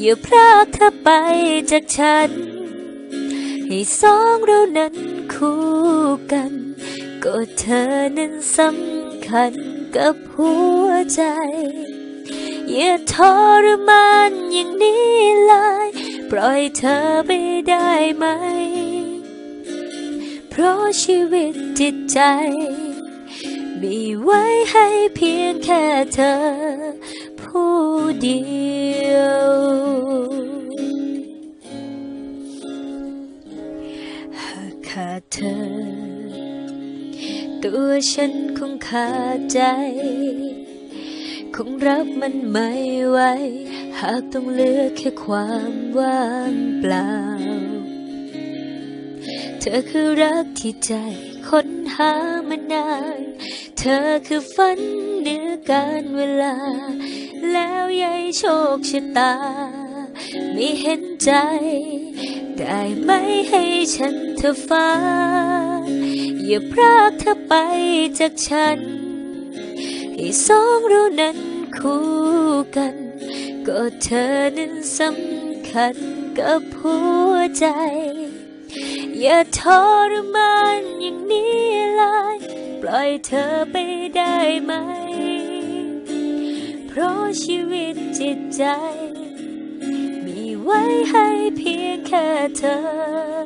อย่าพรากเธอไปจากฉัน ให้สองเรานั้นคู่กัน ก็เธอนั้นสำคัญกับหัวใจ อย่าทรมานอย่างนี้เลยปล่อยเธอไปได้ไหม เพราะชีวิตจิตใจ มีไว้ให้เพียงแค่เธอผู้เดียว ขาดเธอ ตัวฉันคงขาดใจ คงรับมันไม่ไหวหากต้องเหลือแค่ความว่างเปล่า เธอคือรักที่ใจค้นหามานาน เธอคือฝันเหนือการเวลา แล้วยายโชคชะตา ไม่เห็นใจ ได้ไหมให้ฉัน เธอฟ้า อย่าพรากเธอไปจากฉัน ให้สองเรานั้นคู่กัน ก็เธอนั้นสำคัญกับหัวใจ อย่าทรมานอย่างนี้เลยปล่อยเธอไปได้ไหม เพราะชีวิตจิตใจ มีไว้ให้เพียงแค่เธอ